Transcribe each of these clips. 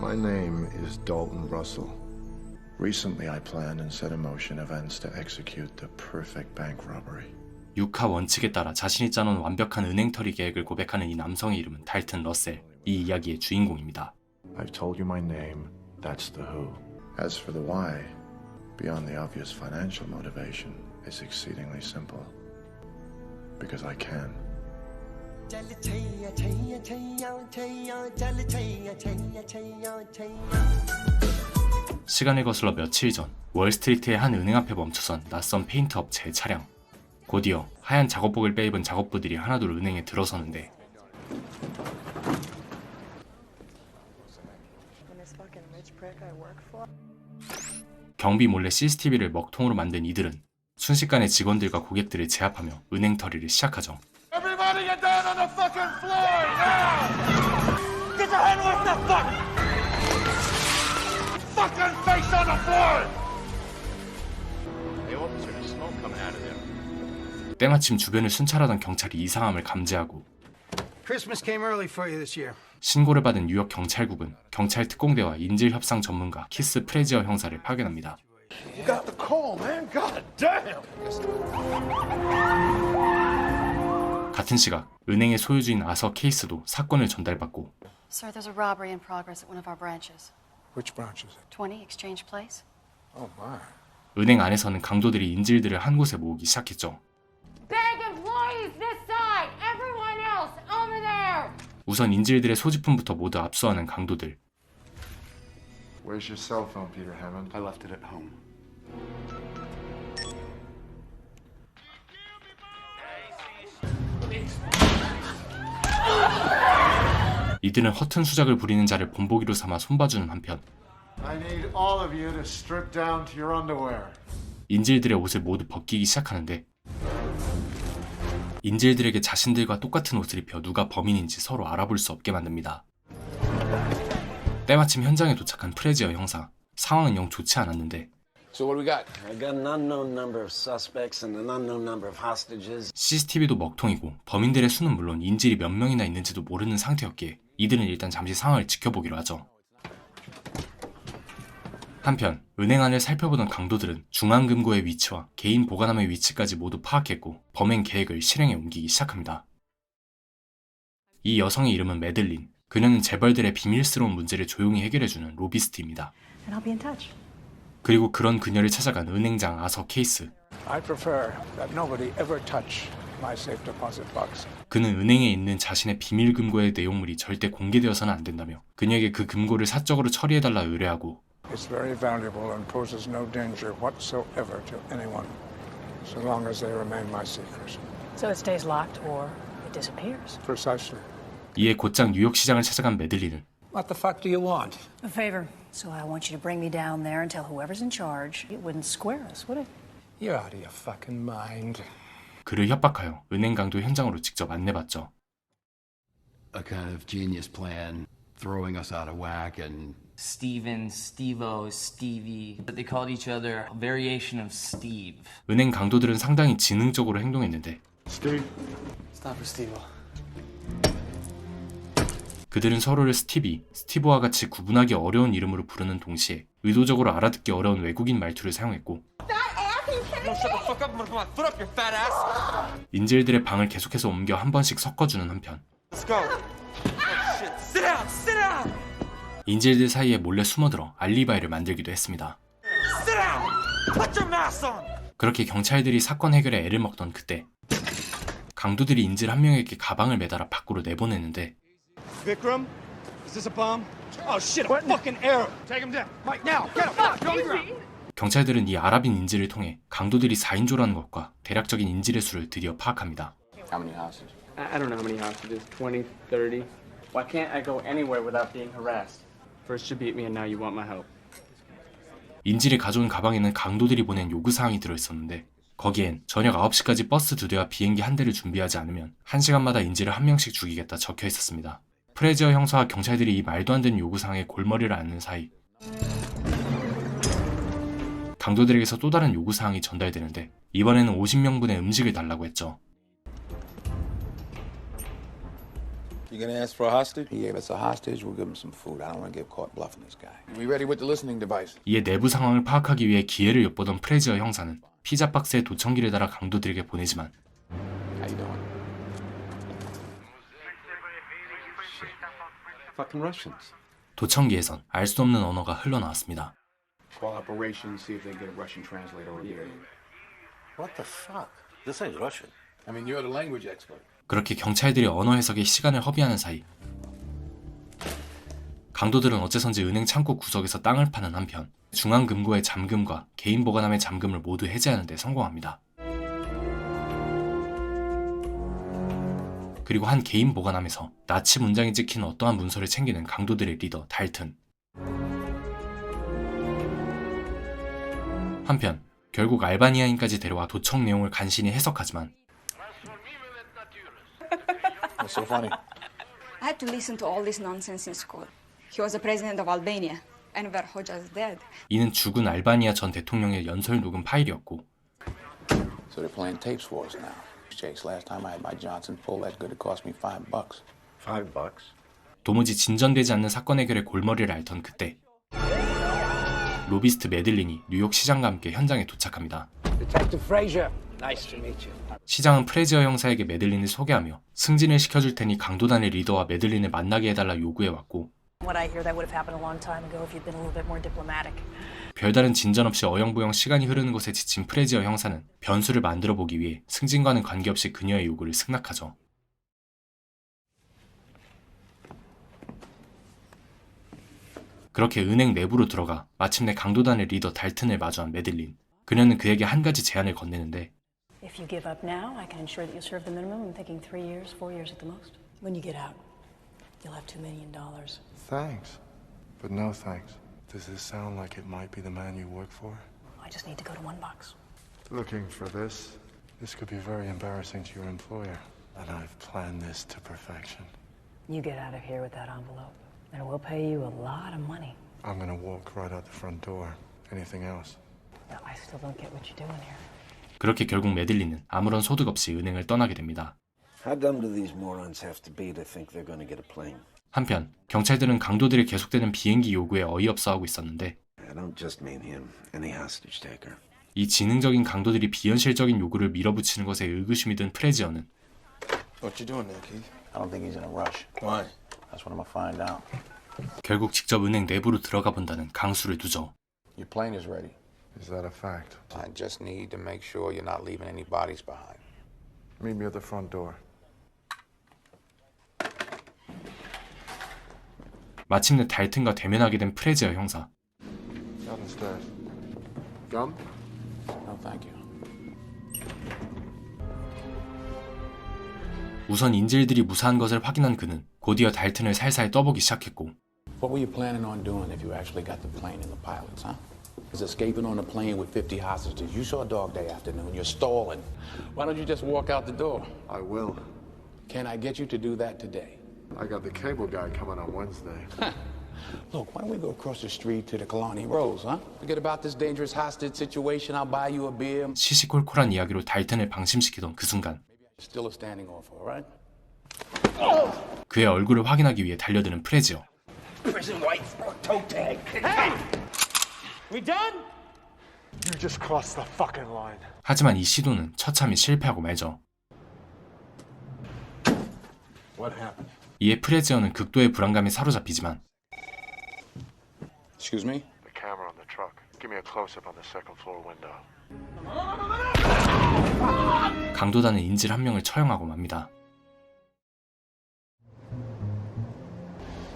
My name is Dalton Russell. Recently, I planned and set in motion events to execute the perfect bank robbery. 육하 원칙에 따라 자신이 짜놓은 완벽한 은행털이 계획을 고백하는 이 남성의 이름은 달튼 러셀. 이 이야기의 주인공입니다. I've told you my name. That's the who. As for the why, beyond the obvious financial motivation, it's exceedingly simple. Because I can. चल छैया छैया छैया छैया चल छैया छैया छैया छैया 시간을 거슬러 며칠 전 월스트리트의 한 은행 앞에 멈춰선 낯선 페인트 업체의 차량. 곧이어 하얀 작업복을 빼입은 작업부들이 하나둘 은행에 들어서는데 경비 몰래 CCTV를 먹통으로 만든 이들은 순식간에 직원들과 고객들을 제압하며 은행 털이를 시작하죠. Everybody get down on the fucking floor now! Get your hand off the fuck! Fucking face on the floor! Hey, officer, there's smoke coming out of there. 때마침 주변을 순찰하던 경찰이 이상함을 감지하고 Christmas came early for you this year. 신고를 받은 뉴욕 경찰국은 경찰 특공대와 인질 협상 전문가 키스 프레지어 형사를 파견합니다. You got the call, man. God damn! 같은 시각 은행의 소유주인 아서 케이스도 사건을 전달받고 Sir, there's a robbery in progress at one of our branches. Which branch is it? 20 Exchange Place. Oh my. 은행 안에서는 강도들이 인질들을 한 곳에 모으기 시작했죠. Bag employees this side. Everyone else over there. 우선 인질들의 소지품부터 모두 압수하는 강도들. Where's your cell phone, Peter Hammond? I left it at home. 이들은 허튼 수작을 부리는 자를 본보기로 삼아 손봐주는 한편. 인질들의 옷을 모두 벗기기 시작하는데 인질들에게 자신들과 똑같은 옷을 입혀 누가 범인인지 서로 알아볼 수 없게 만듭니다. 때마침 현장에 도착한 프레지어 형사 상황은 영 좋지 않았는데 So what do we got? I got an unknown number of suspects and an unknown number of hostages. CCTV도 먹통이고 범인들의 수는 물론 인질이 몇 명이나 있는지도 모르는 상태였기에 이들은 일단 잠시 상황을 지켜보기로 하죠. 한편 은행 안을 살펴보던 강도들은 중앙금고의 위치와 개인 보관함의 위치까지 모두 파악했고 범행 계획을 실행에 옮기기 시작합니다. 이 여성의 이름은 메들린. 그녀는 재벌들의 비밀스러운 문제를 조용히 해결해주는 로비스트입니다. And I'll be in touch. 그리고 그런 그녀를 찾아간 은행장 아서 케이스. I prefer that nobody ever touch my safe deposit box. 그는 은행에 있는 자신의 비밀 금고의 내용물이 절대 공개되어서는 안 된다며 그녀에게 그 금고를 사적으로 처리해달라 의뢰하고 It's very valuable and poses no danger whatsoever to anyone, so long as they remain my secret. So it stays locked or it disappears. Precisely. 이에 곧장 뉴욕 시장을 찾아간 메들린은 What the fuck do you want? A favor. So I want you to bring me down there and tell whoever's in charge it wouldn't square us, would it? You're out of your fucking mind. 그를 협박하여 은행 강도 현장으로 직접 안내받죠. A kind of genius plan, throwing us out of whack and Steven, Stevo, Stevie. But they called each other a variation of Steve. 은행 강도들은 상당히 지능적으로 행동했는데 Steve, Stop for Stevo. 그들은 서로를 스티비, 스티브와 같이 구분하기 어려운 이름으로 부르는 동시에 의도적으로 알아듣기 어려운 외국인 말투를 사용했고 인질들의 방을 계속해서 옮겨 한 번씩 섞어주는 한편. 인질들 사이에 몰래 숨어들어 알리바이를 만들기도 했습니다. 그렇게 경찰들이 사건 해결에 애를 먹던 그때 강도들이 인질 한 명에게 가방을 매달아 밖으로 내보내는데 Vikram, is this a bomb? Oh shit! A fucking arrow. Take him down. Right now. Get him. Get on the ground. 경찰들은 이 아랍인 인질을 통해 강도들이 4인조라는 것과 대략적인 인질의 수를 드디어 파악합니다. how many hostages? I, I don't know how many hostages. 20, 30. Why can't I go anywhere without being harassed? First you beat me and now you want my help. 인질이 가져온 가방에는 강도들이 보낸 요구 사항이 들어 있었는데 거기엔 저녁 9시까지 버스 두 대와 비행기 한 대를 준비하지 않으면 1시간마다 인질을 한 명씩 죽이겠다 적혀 있었습니다. 프레지어 형사와 경찰들이 이 말도 안 되는 요구사항에 골머리를 앓는 사이 강도들에게서 또 다른 요구사항이 전달되는데 이번에는 50명분의 음식을 달라고 했죠. You You gonna ask for a hostage? He gave us a hostage. We'll give him some food. I don't want to get caught bluffing this guy. We ready with the listening device? 이에 내부 상황을 파악하기 위해 기회를 엿보던 프레지어 형사는 피자 박스에 도청기를 달아 강도들에게 보내지만 How you doing? Fucking Russians. 도청기에선 알 수 없는 언어가 흘러나왔습니다. Call operations, see if they get a Russian translator over here. What the fuck? This ain't Russian. I mean, you're the language expert. 그렇게 경찰들이 언어 해석에 시간을 허비하는 사이 강도들은 어째선지 은행 창고 구석에서 땅을 파는 한편 중앙금고의 잠금과 개인 보관함의 잠금을 모두 해제하는 데 성공합니다. 그리고 한 개인 보관함에서 나치 문장이 찍힌 어떠한 문서를 챙기는 강도들의 리더 달튼. 한편 결국 알바니아인까지 데려와 도청 내용을 간신히 해석하지만 What's so funny? I had to listen to all this nonsense in school. He was the president of Albania, and Enver Hoxha is dead. 이는 죽은 알바니아 전 대통령의 연설 녹음 파일이었고 So they're playing tapes for us now. Chase, last time I had my Johnson pull that good, it cost me five bucks. Five bucks. 도무지 진전되지 않는 사건 해결의 골머리를 앓던 그때 로비스트 메들린이 뉴욕 시장과 함께 현장에 도착합니다. Detective Frazier. Nice to meet you. 시장은 프레지어 형사에게 메들린을 소개하며 승진을 시켜줄 테니 강도단의 리더와 메들린을 만나게 해달라 요구해왔고 What I hear that would have happened a long time ago if you'd been a little bit more diplomatic. 별다른 진전 없이 어영부영 시간이 흐르는 곳에 지친 프레지어 형사는 변수를 만들어 보기 위해 승진과는 관계없이 그녀의 요구를 승낙하죠. 그렇게 은행 내부로 들어가 마침내 강도단의 리더 달튼을 마주한 메들린. 그녀는 그에게 한 가지 제안을 건네는데 If you give up now, I can ensure that you'll serve the minimum. I'm thinking three years, four years at the most. When you get out, you'll have two million dollars. Thanks. But no thanks. Does this sound like it might be the man you work for? I just need to go to one box. Looking for this? This could be very embarrassing to your employer. And I've planned this to perfection. You get out of here with that envelope, and we'll pay you a lot of money. I'm gonna walk right out the front door. Anything else? No, I still don't get what you're doing here. 그렇게 결국 메들린은 아무런 소득 없이 은행을 떠나게 됩니다. How dumb do these morons have to be to think they're going to get a plane? 한편 경찰들은 강도들의 계속되는 비행기 요구에 어이없어하고 있었는데 I don't just mean him, any hostage taker. 이 지능적인 강도들이 비현실적인 요구를 밀어붙이는 것에 의구심이 든 프레지어는 What you doing there, Keith? I don't think he's in a rush. Why? That's what I'm gonna find out. 결국 직접 은행 내부로 들어가 본다는 강수를 두죠. Your plane is ready. Is that a fact? I just need to make sure you're not leaving any bodies behind. Meet me at the front door. 마침내 달튼과 대면하게 된 프레지어 형사. Downstairs. Gum? No, thank you. 우선 인질들이 무사한 것을 확인한 그는 곧이어 달튼을 살살 떠보기 시작했고 What were you planning on doing if you actually got the plane and the pilots, huh? Is escaping on a plane with 50 hostages. You saw Dog Day afternoon. You're stalling. Why don't you just walk out the door? I will. Can I get you to do that today? I got the cable guy coming on Wednesday. Look, why don't we go across the street to the Kalani Rose, huh? Forget about this dangerous hostage situation. I'll buy you a beer. 시시콜콜한 이야기로 달튼을 방심시키던 그 순간 Still a standing offer, all right? 그의 얼굴을 확인하기 위해 달려드는 프레지어. Prison white toe tag. Hey! We done? You just crossed the fucking line. 하지만 이 시도는 처참히 실패하고 말죠. What happened? 이에 프레지어는 극도의 불안감에 사로잡히지만 Excuse me? The camera on the truck. Give me a close-up on the second floor window. 강도단은 인질 한 명을 처형하고 맙니다.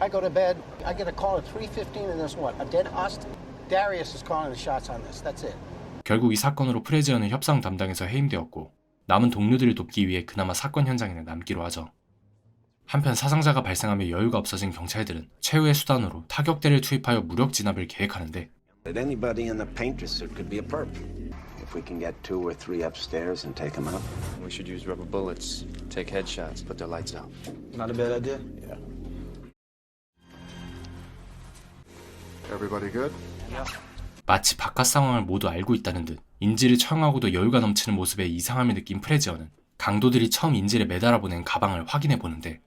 I go to bed. I get a call at 3:15, and there's what? A dead hostage. Darius is calling the shots on this. That's it. 결국 이 사건으로 프레지어는 협상 담당에서 해임되었고 남은 동료들을 돕기 위해 그나마 사건 현장에는 남기로 하죠. 한편 사상자가 발생하며 여유가 없어진 경찰들은 최후의 수단으로 타격대를 투입하여 무력 진압을 계획하는데 That anybody in the painter suit could be a perp. If we can get two or three upstairs and take them out. We should use rubber bullets, take headshots, put their lights out. Not a bad idea. Yeah. Everybody good? 마치 바깥 상황을 모두 알고 있다는 듯 인질을 처형하고도 여유가 넘치는 모습에 이상함을 느낀 프레지어는 강도들이 처음 인질에 매달아 보낸 가방을 확인해 보는데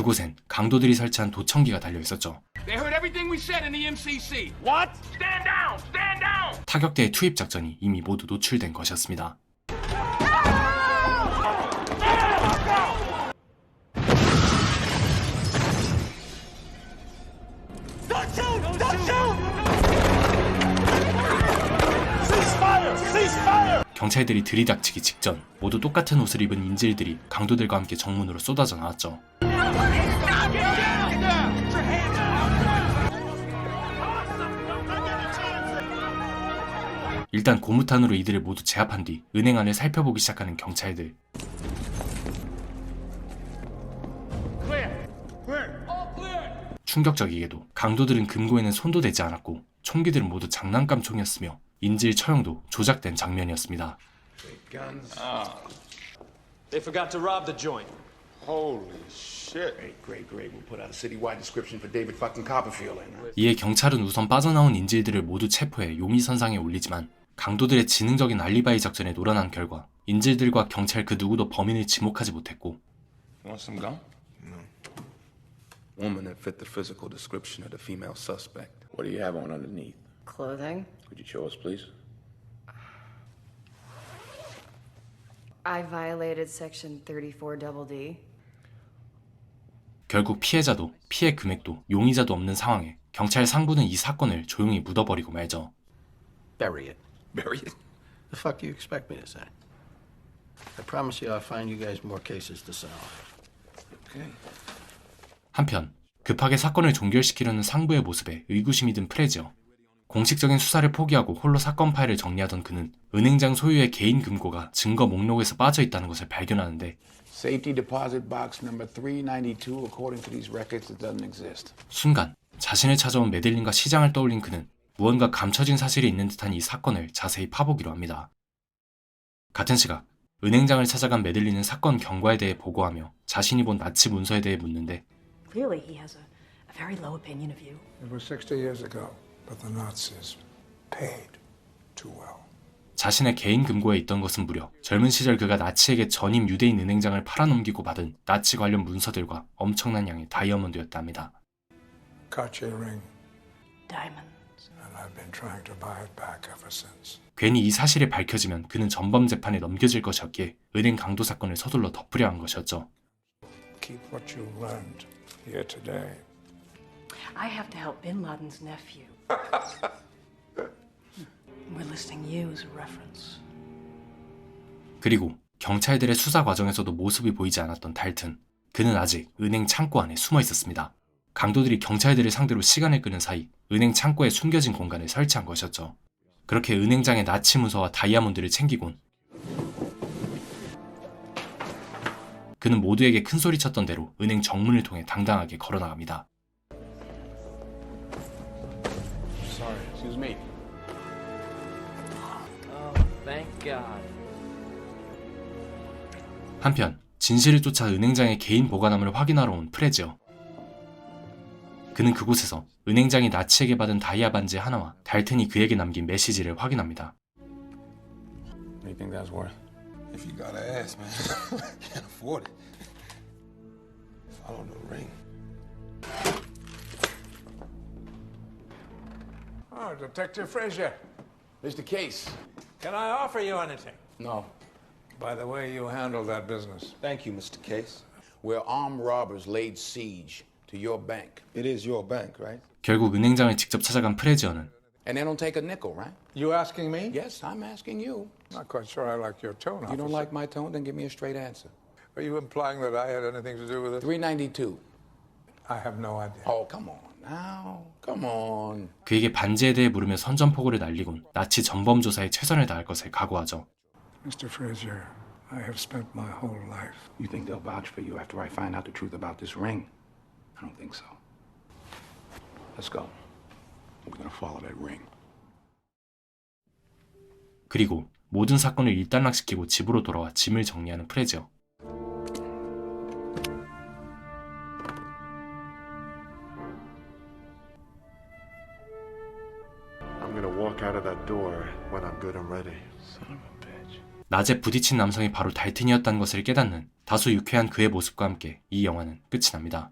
그곳엔 강도들이 설치한 도청기가 달려 있었죠. They heard everything we said in the MCC. What? Stand down! Stand down! 타격대의 투입 작전이 이미 모두 노출된 것이었습니다. Don't shoot! Don't shoot! Cease fire! Cease fire! 경찰들이 들이닥치기 직전 모두 똑같은 옷을 입은 인질들이 강도들과 함께 정문으로 쏟아져 나왔죠. 일단 고무탄으로 이들을 모두 제압한 뒤 은행 안을 살펴보기 시작하는 경찰들. 충격적이게도 강도들은 금고에는 손도 대지 않았고 총기들은 모두 장난감 총이었으며 인질 처형도 조작된 장면이었습니다. Guns. They forgot to rob the joint. Holy shit. Great, great, great. We'll put out a citywide description for David fucking Copperfield in. Huh? 이에 경찰은 우선 빠져나온 인질들을 모두 체포해 용의선상에 올리지만 강도들의 지능적인 알리바이 작전에 놀아난 결과 인질들과 경찰 그 누구도 범인을 지목하지 못했고 Want some gum? No. Woman that fit the physical description of the female suspect. What do you have on underneath? Clothing. Could you show us, please? I violated section 34 double D. 결국 피해자도 피해 금액도 용의자도 없는 상황에 경찰 상부는 이 사건을 조용히 묻어버리고 말죠. Bury it. Bury it? The fuck do you expect me to say? I promise you I'll find you guys more cases to solve. Okay. 한편 급하게 사건을 종결시키려는 상부의 모습에 의구심이 든 프레지어. 공식적인 수사를 포기하고 홀로 사건 파일을 정리하던 그는 은행장 소유의 개인 금고가 증거 목록에서 빠져 있다는 것을 발견하는데 Safety deposit box number 392. According to these records, it doesn't exist. 순간 자신을 찾아온 메들린과 시장을 떠올린 그는 무언가 감춰진 사실이 있는 듯한 이 사건을 자세히 파보기로 합니다. 같은 시각 은행장을 찾아간 메들린은 사건 경과에 대해 보고하며 자신이 본 나치 문서에 대해 묻는데 Clearly, he has a, a very low opinion of you. It was 60 years ago, but the Nazis paid too well. 자신의 개인 금고에 있던 것은 무려 젊은 시절 그가 나치에게 전임 유대인 은행장을 팔아넘기고 받은 나치 관련 문서들과 엄청난 양의 다이아몬드였답니다. 괜히 이 사실이 밝혀지면 그는 전범 재판에 넘겨질 것이었기에 은행 강도 사건을 서둘러 덮으려 한 것이었죠. 그리고 경찰들의 수사 과정에서도 모습이 보이지 않았던 달튼. 그는 아직 은행 창고 안에 숨어 있었습니다. 강도들이 경찰들을 상대로 시간을 끄는 사이 은행 창고에 숨겨진 공간을 설치한 것이었죠. 그렇게 은행장의 나치 문서와 다이아몬드를 챙기곤 그는 모두에게 큰 소리 쳤던 대로 은행 정문을 통해 당당하게 걸어 나갑니다. 한편 진실을 쫓아 은행장의 개인 보관함을 확인하러 온 프레지어. 그는 그곳에서 은행장이 나치에게 받은 다이아 반지 하나와 달튼이 그에게 남긴 메시지를 확인합니다. What do you think that's worth? If you gotta ask, man, can't afford it. Follow the ring. Oh, Detective Frazier. Mr. Case. Can I offer you anything? No. By the way you handled that business. Thank you, Mr. Case. Where armed robbers laid siege to your bank. It is your bank, right? 결국 은행장을 직접 찾아간 프레지어는 And they don't take a nickel, right? You asking me? Yes, I'm asking you. Not quite sure I like your tone, You don't officer. like my tone? Then give me a straight answer. Are you implying that I had anything to do with it? 392. I have no idea. Oh, come on now. Come on. 그에게 반지에 대해 물으며 선전포고를 날리곤 나치 전범 조사에 최선을 다할 것을 각오하죠. Mr. Frazier, I have spent my whole life. You think they'll vouch for you after I find out the truth about this ring? I don't think so. Let's go. We're gonna follow that ring. 그리고 모든 사건을 일단락시키고 집으로 돌아와 짐을 정리하는 프레지어. 낮에 부딪힌 남성이 바로 달튼이었다는 것을 깨닫는 다소 유쾌한 그의 모습과 함께 이 영화는 끝이 납니다.